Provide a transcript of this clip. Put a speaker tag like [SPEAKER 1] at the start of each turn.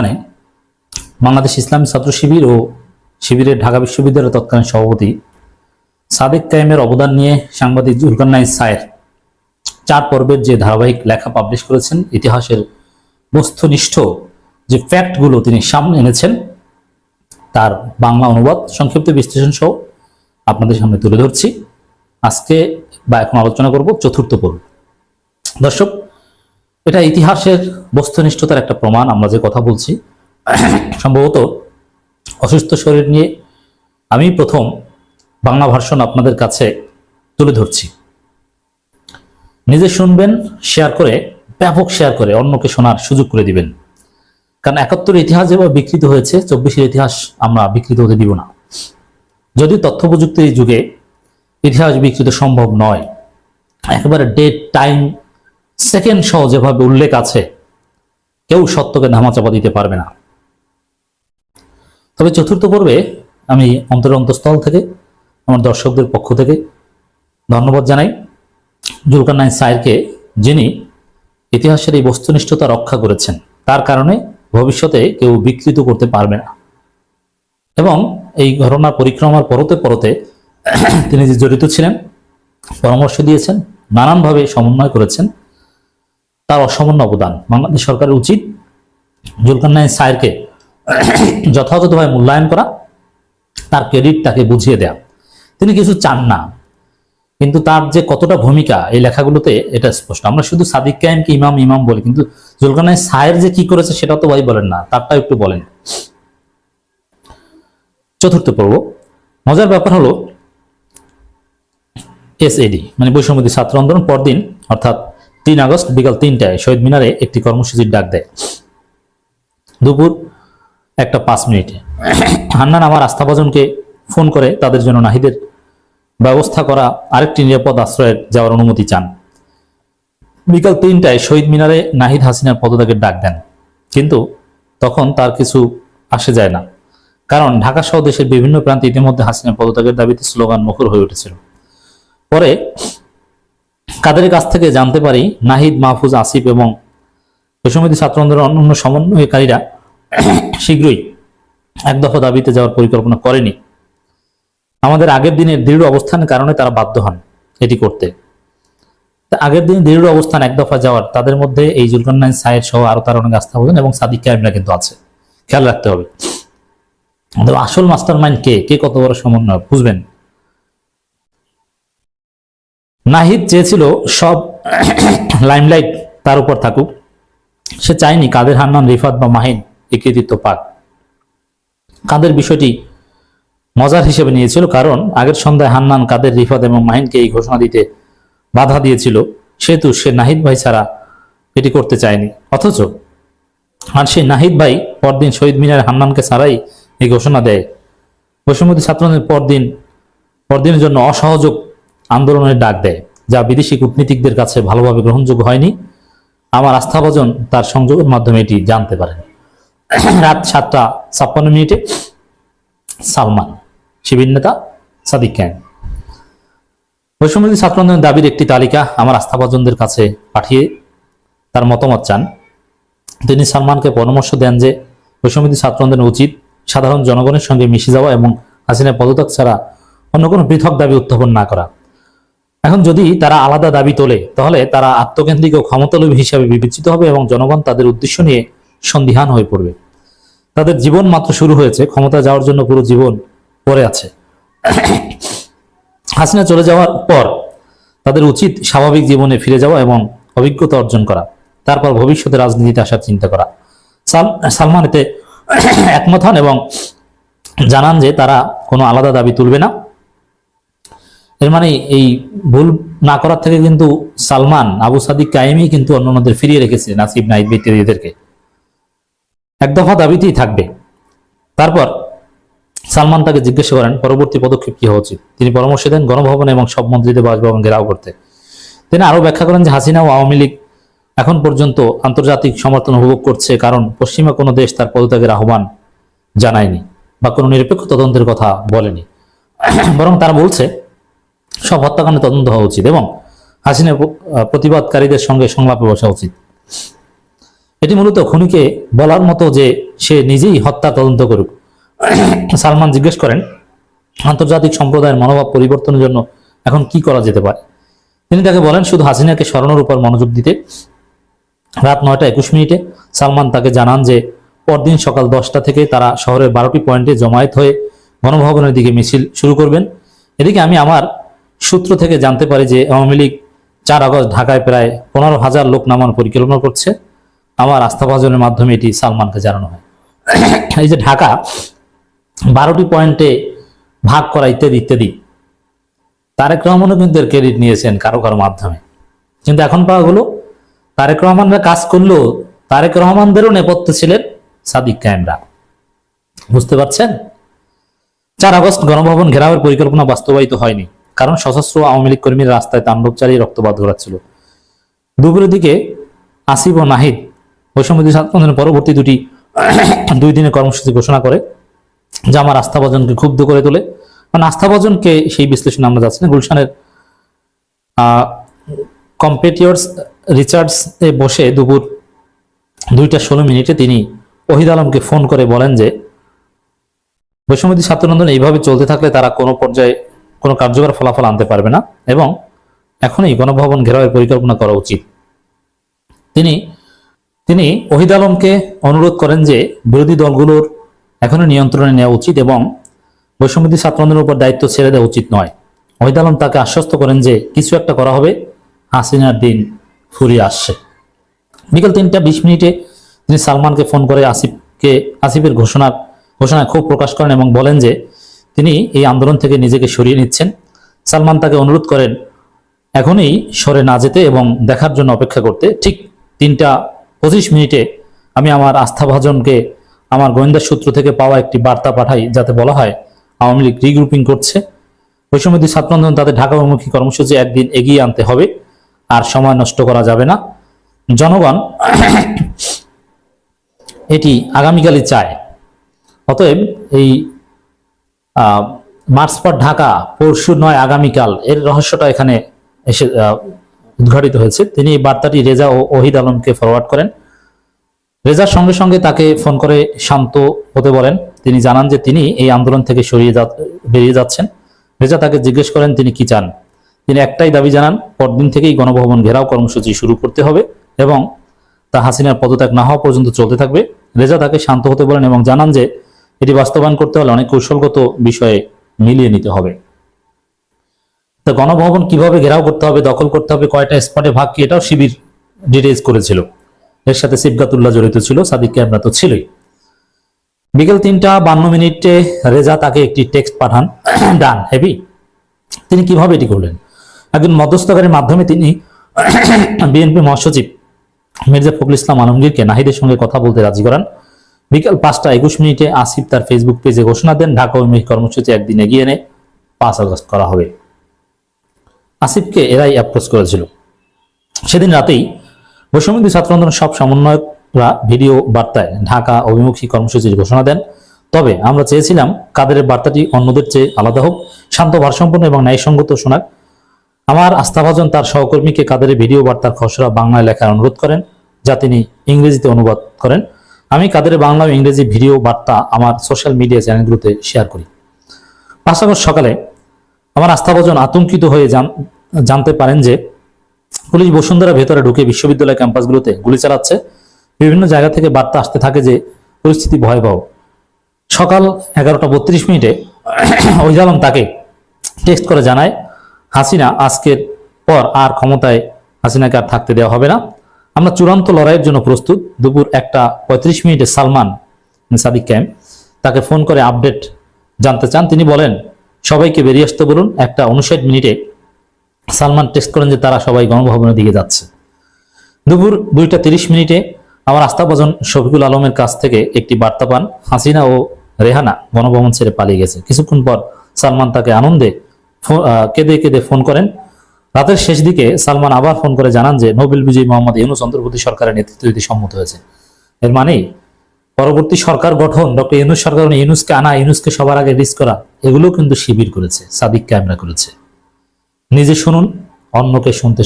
[SPEAKER 1] অভ্যুত্থানে বাংলাদেশ ইসলামী ছাত্র শিবির ও শিবিরের ঢাকা বিশ্ববিদ্যালয়ের তৎকালীন সভাপতি সাদেক কায়েমের অবদান নিয়ে সাংবাদিক জুলকান্নাই সায়ের চার পর্বের যে ধারাবাহিক লেখা পাবলিশ করেছেন, ইতিহাসের বস্তুনিষ্ঠ যে ফ্যাক্টগুলো তিনি সামনে এনেছেন, তার বাংলা অনুবাদ, সংক্ষিপ্ত বিশ্লেষণ সহ আপনাদের সামনে তুলে ধরছি। আজকে বা এখন আলোচনা করব চতুর্থ পর্ব। দর্শক এটা ইতিহাসের বস্তুনিষ্ঠতার একটা প্রমাণ, আমরা যে কথা বলছি। সম্ভবত অসুস্থ শরীর নিয়ে আমি প্রথম বাংলা ভার্সন আপনাদের কাছে তুলে ধরছি। নিজে শুনবেন শেয়ার করে, ব্যাপক শেয়ার করে অন্যকে শোনার সুযোগ করে দিবেন। কারণ একাত্তর ইতিহাস যেভাবে বিকৃত হয়েছে, চব্বিশের ইতিহাস আমরা বিকৃত হতে দিব না। যদি তথ্য প্রযুক্তির যুগে ইতিহাস বিকৃত সম্ভব নয়, একেবারে ডেট টাইম সেকেন্ড সহ যেভাবে উল্লেখ আছে, কেউ সত্যকে ধামাচাপা দিতে পারবে না। তবে চতুর্থ পর্বে আমি অন্তর অন্তঃস্থল থেকে, আমার দর্শকদের পক্ষ থেকে ধন্যবাদ জানাই। জুলকারনাইন সাইরকে যিনি ইতিহাসের এই বস্তুনিষ্ঠতা রক্ষা করেছেন, তার কারণে ভবিষ্যতে কেউ বিকৃত করতে পারবে না। এবং এই ঘটনা পরিক্রমার পরতে পরতে তিনি যে জড়িত ছিলেন, পরামর্শ দিয়েছেন, নানানভাবে সমন্বয় করেছেন তার অসামান্য অবদান। বাংলাদেশ সরকারের উচিত জুলকারনাইন সায়েরকে যথাযথভাবে মূল্যায়ন করা, তার ক্রেডিট তাকে বুঝিয়ে দেয়া। তিনি কিছু চান না, কিন্তু তার যে কতটা ভূমিকা এই লেখাগুলোতে এটা স্পষ্ট। আমরা শুধু সাদিক কায়েমকে ইমাম ইমাম বলি, কিন্তু জুলকারনাইন সায়ের যে কি করেছে সেটা তো ভাই বলেন না তারটা একটু বলেন। চতুর্থ পর্ব। মজার ব্যাপার হলো এসএডি মানে বৈষম্যদী ছাত্র আন্দোলন, পরদিন, অর্থাৎ তিন আগস্ট বিকাল তিনটায় শহীদ মিনারে একটি কর্মসূচির ডাক দেয়। দুপুর একটা পাঁচ মিনিটে। হান্নান আমার আস্থাভাজনকে ফোন করে তাদের জন্য নাহিদের ব্যবস্থা করা আরেকটি নিরাপদ আশ্রয়ের যাওয়ার অনুমতি চান। বিকাল তিনটায় শহীদ মিনারে নাহিদ হাসিনার পদত্যাগের ডাক দেন। কিন্তু তখন তার কিছু আসে যায় না। কারণ ঢাকা সহ দেশের বিভিন্ন প্রান্তে ইতিমধ্যে হাসিনার পদত্যাগের দাবিতে স্লোগান মুখর হয়ে উঠেছিল। পরে কাদের কাছ থেকে জানতে পারি নাহিদ, মাহফুজ, আসিফ এবং বৈষম্যদী ছাত্র আন্দোলনের অন্যান্য সমন্বয়কারীরা শীঘ্রই এক দফা দাবিতে যাওয়ার পরিকল্পনা করেনি। আমাদের আগের দিনের দৃঢ় অবস্থানের কারণে তারা বাধ্য হন এটি করতে। আগের দিন দৃঢ় অবস্থান এক দফা যাওয়ার, তাদের মধ্যে এই জুলকান্নাইন সাহেব সহ আরও তার অনেক আস্থা বোঝেন এবং সাদিক কায়েমরা কিন্তু আছে। খেয়াল রাখতে হবে। আসল মাস্টার মাইন্ড কে? কে কত বড় সমন্বয় বুঝবেন। নাহিদ চেয়েছিল সব লাইমলাইট তার উপর থাকুক, সে চায়নি কাদের হান্নান, রিফাত বা মাহিন এই কৃতিত্ব পাক। কাদের বিষয়টি মজার হিসেবে নিয়েছিল, কারণ আগের সন্ধ্যায় হান্নান, কাদের, রিফাত এবং মাহিনকে এই ঘোষণা দিতে বাধা দিয়েছিল, সেহেতু সে নাহিদ ভাই ছাড়া এটি করতে চায়নি। অথচ আর সেই নাহিদ ভাই পরদিন শহীদ মিনার হান্নানকে ছাড়াই এই ঘোষণা দেয়। বৈষম্যদী ছাত্রদের পরদিন, পরদিনের জন্য অসহযোগ আন্দোলনের ডাক দেয়, যা বিদেশি কূটনীতিকদের কাছে ভালোভাবে গ্রহণযোগ্য হয়নি। আমার আস্থাভাজন তার সংযোগের মাধ্যমে এটি জানতে পারেন। রাত সাতটা ছাপ্পান্ন মিনিটে সালমান, শিবির নেতা সাদিক ক্যান। বৈষম্যদী ছাত্র আন্দোলনের দাবির একটি তালিকা আমার আস্থাভাজনদের কাছে পাঠিয়ে তার মতামত চান। তিনি সালমানকে পরামর্শ দেন যে বৈষম্যদী ছাত্র আন্দোলন উচিত সাধারণ জনগণের সঙ্গে মিশে যাওয়া এবং হাসিনা পদত্যাগ ছাড়া অন্য কোনো পৃথক দাবি উত্থাপন না করা। এখন যদি তারা আলাদা দাবি তোলে, তাহলে তারা আত্মকেন্দ্রিক ও ক্ষমতালোভী হিসাবে বিবেচিত হবে এবং জনগণ তাদের উদ্দেশ্য নিয়ে সন্দিহান হয়ে পড়বে। তাদের জীবন মাত্র শুরু হয়েছে, ক্ষমতা যাওয়ার জন্য পুরো জীবন পড়ে আছে। হাসিনা চলে যাওয়ার পর তাদের উচিত স্বাভাবিক জীবনে ফিরে যাওয়া এবং অভিজ্ঞতা অর্জন করা, তারপর ভবিষ্যতে রাজনীতিতে আসার চিন্তা করা। সাল- সালমান এতে একমত হন এবং জানান যে তারা কোনো আলাদা দাবি তুলবে না। এর মানে এই ভুল না করার থেকে কিন্তু সালমান, আবু সাদিক কায়েমি কিন্তু অন্যান্যদের ফিরিয়ে রেখেছে, নাসিব নাইদ ইত্যাদিদেরকে এক দফা দাবিতেই থাকবে। তারপর সালমান তাকে জিজ্ঞাসা করেন, পরবর্তী পদক্ষেপ কি হওয়া উচিত? তিনি পরামর্শ দেন, গণভবন এবং সব মন্ত্রীদের বাসভবন ঘেরাও করতে। তিনি আরও ব্যাখ্যা করেন যে, হাসিনা ও আওয়ামী লীগ এখন পর্যন্ত আন্তর্জাতিক সমর্থন উপভোগ করছে, কারণ পশ্চিমা কোনো দেশ তার পদত্যাগের আহ্বান জানায়নি বা কোনো নিরপেক্ষ তদন্তের কথা বলেনি। বরং তারা বলছে সব হত্যাকাণ্ডে তদন্ত হওয়া উচিত এবং হাসিনা প্রতিবাদকারীদের সঙ্গে সংলাপে বসা উচিত। এটি মূলত খুনিকে বলার মতো যে সে নিজেই হত্যা তদন্ত করুক। সালমান জিজ্ঞেস করেন, আন্তর্জাতিক সম্প্রদায়ের মনোভাব পরিবর্তনের জন্য এখন কি করা যেতে পারে? তিনি তাকে বলেন, শুধু হাসিনাকে স্মরণের উপর মনোযোগ দিতে। রাত নয়টা একুশ মিনিটে সালমান তাকে জানান যে, পরদিন সকাল দশটা থেকে তারা শহরের বারোটি পয়েন্টে জমায়েত হয়ে গণভবনের দিকে মিছিল শুরু করবেন। এদিকে আমি আমার সূত্র থেকে জানতে পারি যে আওয়ামী লীগ চার আগস্ট ঢাকায় প্রায় পনেরো হাজার লোক নামানোর পরিকল্পনা করছে। আমার আস্থাভাজনের মাধ্যমে এটি সালমানকে জানানো হয়। এই যে ঢাকা, বারোটি পয়েন্টে ভাগ করা ইত্যাদি ইত্যাদি। তারেক রহমানও কিন্তু এর ক্রেডিট নিয়েছেন কারও কারও মাধ্যমে। কিন্তু এখন পাওয়া গেলো, তারেক রহমানরা কাজ করলেও তারেক রহমানদেরও নেপথ্য ছিলেন সাদিক কায়েমরা। বুঝতে পারছেন? চার আগস্ট গণভবন ঘেরাওয়ের পরিকল্পনা বাস্তবায়িত হয়নি। কারণ সশস্ত্র আওয়ামী লীগ কর্মীরা রাস্তায় তাণ্ডব চালিয়ে রক্তপাত ঘোরাচ্ছিল দুপুরের দিকে আসিফ ও নাহিদ বৈষম্যদী আন্দোলনের পরবর্তী দুটি দুই দিনের কর্মসূচি ঘোষণা করে, যা আমার আস্থা আস্থাভাজনকে ক্ষুব্ধ করে তোলে। মানে আস্থা আস্থাভাজনকে সেই বিশ্লেষণে আমরা যাচ্ছি না। গুলশানের কম্পেটিয়র্স রিচার্ডস এ বসে দুপুর দুইটা ষোলো মিনিটে তিনি ওহিদ আলমকে ফোন করে বলেন যে বৈষম্যদী ছাত্র আন্দোলন এইভাবে চলতে থাকলে তারা কোনো পর্যায়ে কোনো কার্যকর ফলাফল আনতে পারবে না এবং এখনই গণভবন ঘেরাওয়ের পরিকল্পনা করা উচিত। তিনি তিনি ওহিদ আলমকে অনুরোধ করেন যে বিরোধী দলগুলোর এখনই নিয়ন্ত্রণে নেওয়া উচিত এবং বৈষম্যদী ছাত্রদের উপর দায়িত্ব ছেড়ে দেওয়া উচিত নয়। ওহিদ আলম তাকে আশ্বস্ত করেন যে কিছু একটা করা হবে, হাসিনার দিন ফুরিয়ে আসছে। বিকেল তিনটা বিশ মিনিটে তিনি সালমানকে ফোন করে আসিফকে, আসিফের ঘোষণার ঘোষণায় ক্ষোভ প্রকাশ করেন এবং বলেন যে তিনি এই আন্দোলন থেকে নিজেকে সরিয়ে নিচ্ছেন। সালমান তাকে অনুরোধ করেন, এখনই সরে না যেতে এবং দেখার জন্য অপেক্ষা করতে। ঠিক তিনটা পঁচিশ মিনিটে আমি আমার আস্থাভাজনকে, আমার গোয়েন্দা সূত্র থেকে পাওয়া একটি বার্তা পাঠাই, যাতে বলা হয় আওয়ামী লীগ রিগ্রুপিং করছে। বৈষম্যদী ছাত্র আন্দোলন তাদের ঢাকা অভিমুখী কর্মসূচি একদিন এগিয়ে আনতে হবে, আর সময় নষ্ট করা যাবে না। জনগণ, এটি আগামীকালই চায়। অতএব এই পর ঢাকা পরশু নয় আগামীকাল এর রহস্যটা এখানে এসে উদ্ঘাটিত হয়েছে। তিনি এই বার্তাটি রেজা ও ওহিদ আলমকে ফরওয়ার্ড করেন। রেজার সঙ্গে সঙ্গে তাকে ফোন করে শান্ত হতে বলেন। তিনি জানান যে তিনি এই আন্দোলন থেকে সরিয়ে বেরিয়ে যাচ্ছেন। রেজা তাকে জিজ্ঞেস করেন, তিনি কি চান? তিনি একটাই দাবি জানান, পরদিন থেকেই গণভবন ঘেরাও কর্মসূচি শুরু করতে হবে এবং তা হাসিনার পদত্যাগ না হওয়া পর্যন্ত চলতে থাকবে। রেজা তাকে শান্ত হতে বলেন এবং জানান যে এটি বাস্তবায়ন করতে হলে অনেক কৌশলগত বিষয়ে মিলিয়ে নিতে হবে। তো গণভবন কীভাবে ঘেরাও করতে হবে, দখল করতে হবে, কয়টা স্পটে ভাগ কি, এটাও শিবির ডিটেলস করেছিল। এর সাথে সিবগাতুল্লাহ জড়িত ছিল, সাদিক ক্যামরা তো ছিলই। বিকেল তিনটা বান্ন মিনিটে রেজা তাকে একটি টেক্সট পাঠান। ডান, হেভি। তিনি কীভাবে এটি করলেন? একজন মধ্যস্থকারীর মাধ্যমে তিনি বিএনপি মহাসচিব মির্জা ফখরুল ইসলাম আলমগীরকে নাহিদের সঙ্গে কথা বলতে রাজি করান। বিকেল পাঁচটা একুশ মিনিটে আসিফ তার ফেসবুক পেজে ঘোষণা দেন, ঢাকা অভিমুখী কর্মসূচি একদিন এগিয়ে এনে পাঁচ আগস্ট করা হবে। আসিফকে এরাই অ্যাপ্রোচ করেছিল। সেদিন রাতেই বৈষম্যদী ছাত্র আন্দোলন সব সমন্বয়করা ভিডিও বার্তায় ঢাকা অভিমুখী কর্মসূচির ঘোষণা দেন। তবে আমরা চেয়েছিলাম কাদের বার্তাটি অন্যদের চেয়ে আলাদা হোক, শান্ত ভারসম্পন্ন এবং ন্যায়সঙ্গত শোনাক। আমার আস্থাভাজন তার সহকর্মীকে কাদের ভিডিও বার্তার খসড়া বাংলায় লেখার অনুরোধ করেন, যা তিনি ইংরেজিতে অনুবাদ করেন। আমি কাদের বাংলা ও ইংরেজি ভিডিও বার্তা আমার সোশ্যাল মিডিয়া চ্যানেলগুলোতে শেয়ার করি। আগস্ট সকালে আমার আস্থাভাজন আতঙ্কিত হয়ে জান- জানতে পারেন যে পুলিশ বসুন্ধরা ভেতরে ঢুকে বিশ্ববিদ্যালয় ক্যাম্পাসগুলোতে গুলি চালাচ্ছে। বিভিন্ন জায়গা থেকে বার্তা আসতে থাকে যে পরিস্থিতি ভয়াবহ। সকাল এগারোটা বত্রিশ মিনিটে ওহিদ আলম তাকে টেক্সট করে জানায়, হাসিনা আজকের পর আর ক্ষমতায় হাসিনাকে আর থাকতে দেওয়া হবে না। আমরা চূড়ান্ত লড়াইয়ের জন্য প্রস্তুত। দুপুর একটা পঁয়ত্রিশ মিনিটে সালমান সাদিক ক্যাম্প, তাকে ফোন করে আপডেট জানতে চান। তিনি বলেন, সবাইকে বেরিয়ে আসতে বলুন। একটা উনষাট মিনিটে সালমান টেক্সট করেন যে তারা সবাই গণভবনের দিকে যাচ্ছে। দুপুর দুইটা তিরিশ মিনিটে আমার আস্থাভাজন শফিকুল আলমের কাছ থেকে একটি বার্তা পান। হাসিনা ও রেহানা গণভবন ছেড়ে পালিয়ে গেছে। কিছুক্ষণ পর সালমান তাকে আনন্দে কেঁদে কেঁদে ফোন করেন। রাতের শেষ দিকে সালমান আবার ফোন করে জানান যে নোবেল বিজয়ী মোহাম্মদ ইউনুস অন্তর্বর্তী সরকারের নেতৃত্ব দিতে সম্মত হয়েছে। এর মানে পরবর্তী সরকার গঠন ডক্টর ইউনুস সরকার মানে ইউনুসকে আনা, ইউনুসকে সবার আগে রিস্ক করা, এগুলো কিন্তু শিবির করেছে সাদিক ক্যামেরা করেছে। নিজে শুনুন, অন্যকে শুনতে